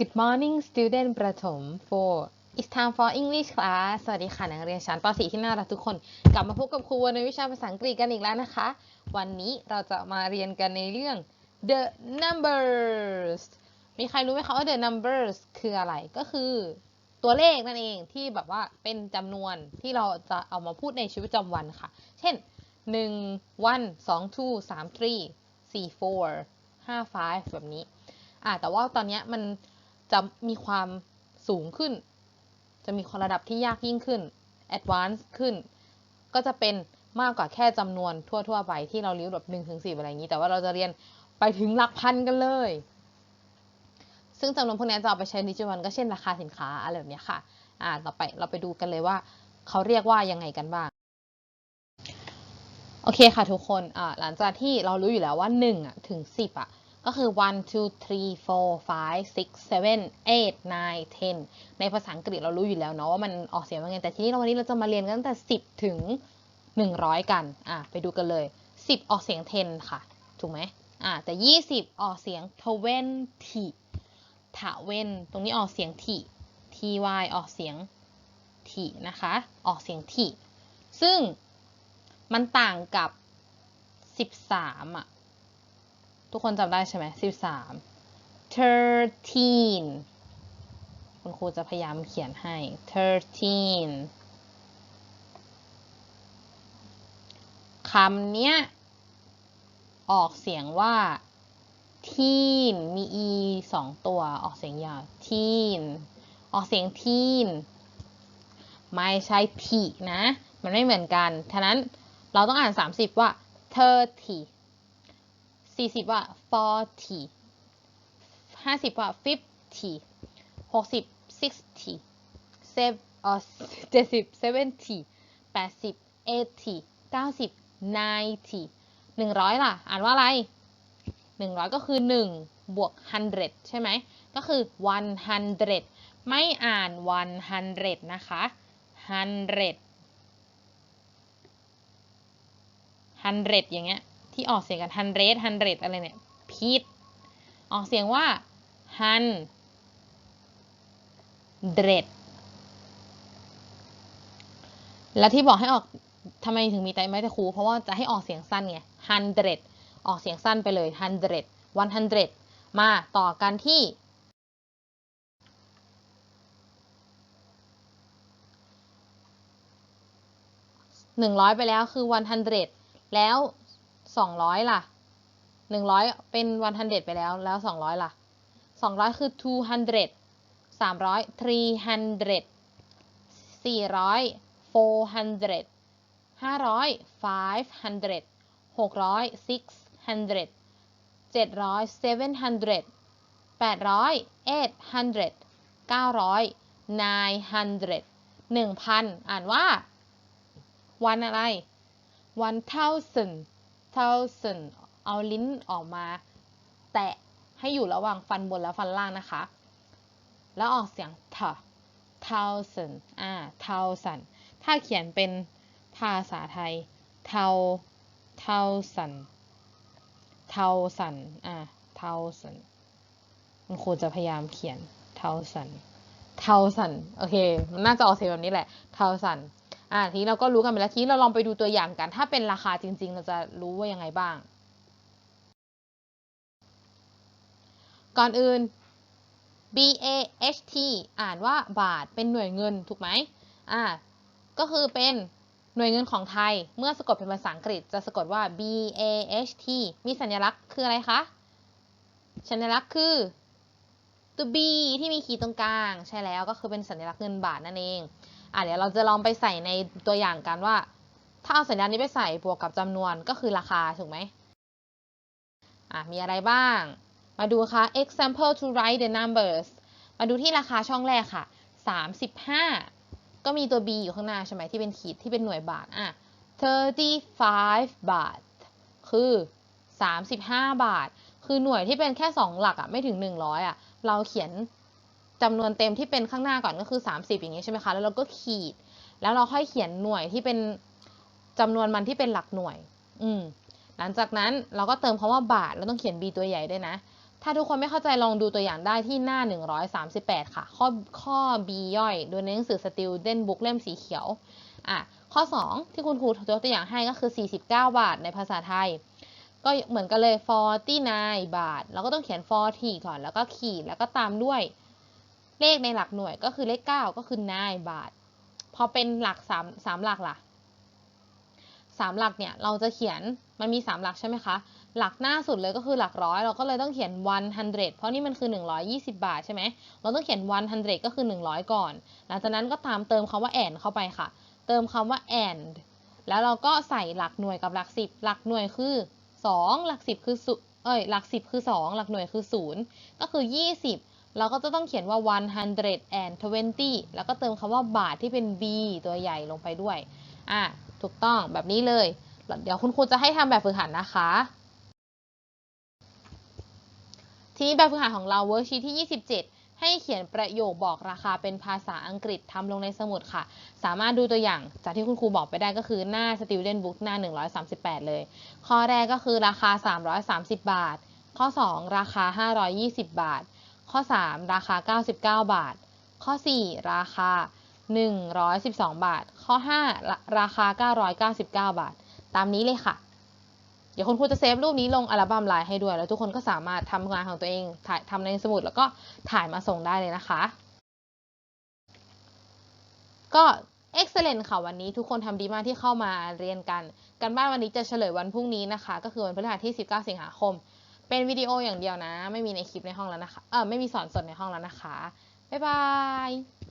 Good morning student ประถม for It's time for English class สวัสดีค่ะนักเรียนชั้นป .4 ที่น่ารักทุกคน กลับมาพบกับครูในวิชาภาษาอังกฤษกันอีกแล้วนะคะ วันนี้เราจะมาเรียนกันในเรื่อง the numbers มีใครรู้ไหมคะว่า the numbers คืออะไร ก็คือตัวเลขนั่นเองที่แบบว่าเป็นจำนวนที่เราจะเอามาพูดในชีวิตประจำวันค่ะ เช่น1 one 2 two 3 three 4 four 5แบบนี้อะแต่ว่าตอนนี้มัน จะมีความสูงขึ้น จะมีความระดับที่ยากยิ่งขึ้น advance ขึ้น ก็จะเป็นมากกว่าแค่จำนวนทั่ว ๆ ไปที่เราเรียนแบบ1ถึง10อะไรอย่างนี้ แต่ว่าเราจะเรียนไปถึงหลักพันกันเลย ซึ่งจำนวนพวกนี้จะเอาไปใช้ในชีวิตวันก็เช่นราคาสินค้าอะไรแบบนี้ค่ะ อ่าต่อไปเราไปดูกันเลยว่าเขาเรียกว่ายังไงกันบ้าง โอเคค่ะทุกคน อ่า หลังจากที่เรารู้อยู่แล้วว่า1อะถึง 10อะ ก็คือ one two three four five six seven eight nine ten ในภาษาอังกฤษเรารู้อยู่แล้วเนาะว่ามันออกเสียงว่าไง แต่ทีนี้เราวันนี้เราจะมาเรียนกันตั้งแต่ 10 ถึง 100 กัน อะ ไปดูกันเลย 10 ออกเสียง 10 ค่ะ ถูกไหมอะ แต่ 20 ออกเสียง twenty ถาเวนตรงนี้ออกเสียงที ty ออกเสียงทีนะคะ ออกเสียงทีซึ่งมันต่างกับ 13 อะ ทุกคนจำได้ใช่ไหม13 thirteen คุณครูจะพยายามเขียนให้ thirteen คำเนี้ย ออกเสียงว่า teen มี e สองตัวออกเสียงยาว teen ออกเสียง teen ไม่ใช่ t นะ มันไม่เหมือนกัน ฉะนั้นเราต้องอ่าน 30 ว่า thirty สี่สิบว่า forty ห้าสิบว่า fifty หกสิบ sixty เจ็ดสิบ seventy แปดสิบ eighty เก้าสิบ ninety หนึ่งร้อยล่ะ อ่านว่าอะไรหนึ่งร้อยก็คือหนึ่งบวก hundred ใช่ไหม ก็คือ one hundred ไม่อ่าน one hundred นะคะ hundred hundred อย่างเงี้ย ที่ออกเสียงกัน hundred hundred อะไรเนี่ยผิดออกเสียงว่า hundred แล้วที่บอกให้ออกทำไมถึงมีไตไม้ตะครูเพราะว่าจะให้ออกเสียงสั้นไง hundred ออกเสียงสั้นไปเลย hundred one hundred มาต่อกันที่หนึ่งร้อยไปแล้วคือ one hundred แล้ว สองร้อยล่ะหนึ่งร้อยเป็น one hundred ไปแล้วแล้วสองร้อยล่ะสองร้อยคือ two hundred สามร้อย three hundred สี่ร้อย four hundred ห้าร้อย five hundred หกร้อย six hundred เจ็ดร้อย seven hundred แปดร้อย eight hundred เก้าร้อย nine hundred หนึ่งพันอ่านว่า วันอะไร one thousand thousand เอาลิ้นออกมา แตะให้อยู่ระหว่างฟันบนและฟันล่างนะคะ แล้วออกเสียง t thousand อ่า thousand ถ้าเขียนเป็นภาษาไทย thou thousand thousand อ่า thousand คุณครูจะพยายามเขียน thousand thousand โอเค มันน่าจะออกเสียงแบบนี้แหละ thousand อ่าทีนี้เราก็รู้กันไปแล้วทีนี้เราลองไปดูตัวอย่างกัน ถ้าเป็นราคาจริง ๆ เราจะรู้ว่ายังไงบ้าง ก่อนอื่น B A H T อ่านว่าบาทเป็นหน่วยเงินถูกไหมอ่าก็คือเป็นหน่วยเงินของไทย เมื่อสะกดเป็นภาษาอังกฤษจะสะกดว่า B A H T มีสัญลักษณ์คืออะไรคะ สัญลักษณ์คือตัว B ที่มีขีดตรงกลาง ใช่แล้วก็คือเป็นสัญลักษณ์เงินบาทนั่นเอง อะเดี๋ยวเราจะลองไปใส่ในตัวอย่างกันว่า ถ้าเอาสัญญาณนี้ไปใส่บวกกับจำนวนก็คือราคาถูกไหมอะมีอะไรบ้าง มาดูค่ะ example to write the numbers มาดูที่ราคาช่องแรกค่ะ 35 ก็มีตัว b อยู่ข้างหน้าใช่ไหมที่เป็นขีดที่เป็นหน่วยบาทอะ35 บาท คือ 35 บาท คือหน่วยที่เป็นแค่ 2 หลักอะไม่ถึง 100อะเราเขียน จำนวนเต็มที่เป็นข้างหน้าก่อนก็คือ 30 อย่างนี้ใช่ไหมคะ แล้วเราก็ขีด แล้วเราค่อยเขียนหน่วยที่เป็นจำนวนมันที่เป็นหลักหน่วย อืม หลังจากนั้นเราก็เติมคำว่าบาทเราต้องเขียน b ตัวใหญ่ด้วยนะ ถ้าทุกคนไม่เข้าใจลองดูตัวอย่างได้ที่หน้า 138 ค่ะ ข้อข้อ B ย่อยโดยในหนังสือ Student Book เล่มสีเขียว อะ ข้อ 2 ที่คุณครูยกตัวอย่างให้ก็คือ 49 บาทในภาษาไทยก็เหมือนกันเลย49บาทเราก็ต้องเขียน40ก่อน แล้วก็ขีด แล้วก็ตามด้วย เลขในหลักหน่วยก็คือเลข 9 ก็คือ9บาท พอเป็นหลัก3 3หลักล่ะสามหลักเนี่ยเราจะเขียนมันมีสามหลักใช่ไหมคะ หลักหน้าสุดเลยก็คือหลักร้อยเราก็เลยต้องเขียน 100 เพราะนี่มันคือ 120 บาทใช่ไหมเราต้องเขียน 100 ก็คือ 100 ก่อน หลังจากนั้นก็ตามเติมคำว่า and เข้าไปค่ะ เติมคำว่า and แล้วเราก็ใส่หลักหน่วยกับหลัก 10 หลักหน่วยคือ 2 หลัก 10 คือศูเอ้ยหลัก 10 คือ 2 หลักหน่วยคือ 0 ก็คือ 20 เราก็จะต้องเขียนว่า 120 แล้วก็เติมคำว่าบาทที่เป็น b ตัวใหญ่ลงไปด้วย อะ ถูกต้องแบบนี้เลย เดี๋ยวคุณครูจะให้ทำแบบฝึกหัดนะคะ ทีนี้แบบฝึกหัดของเราเวิร์กชีทที่ 27 ให้เขียนประโยคบอกราคาเป็นภาษาอังกฤษทำลงในสมุดค่ะ สามารถดูตัวอย่างจากที่คุณครูบอกไปได้ก็คือหน้า Student Book หน้า 138 เลย ข้อแรกก็คือราคา 330 บาท ข้อ 2 ราคา 520 บาท ข้อ 3 ราคา 99 บาท ข้อ 4 ราคา 112 บาท ข้อ 5 ราคา 999 บาท ตามนี้เลยค่ะ เดี๋ยวคุณครูจะเซฟรูปนี้ลงอัลบั้มไลน์ให้ด้วย แล้วทุกคนก็สามารถทำงานของตัวเอง ถ่ายทำในสมุดแล้วก็ถ่ายมาส่งได้เลยนะคะ ก็ excellent ค่ะวันนี้ทุกคนทำดีมากที่เข้ามาเรียนกัน กันบ้านวันนี้จะเฉลยวันพรุ่งนี้นะคะ ก็คือวันพฤหัสที่ 19 สิงหาคม เป็นวิดีโออย่างเดียวนะ ไม่มีในคลิปในห้องแล้วนะคะ เออไม่มีสอนสดในห้องแล้วนะคะ บ๊ายบาย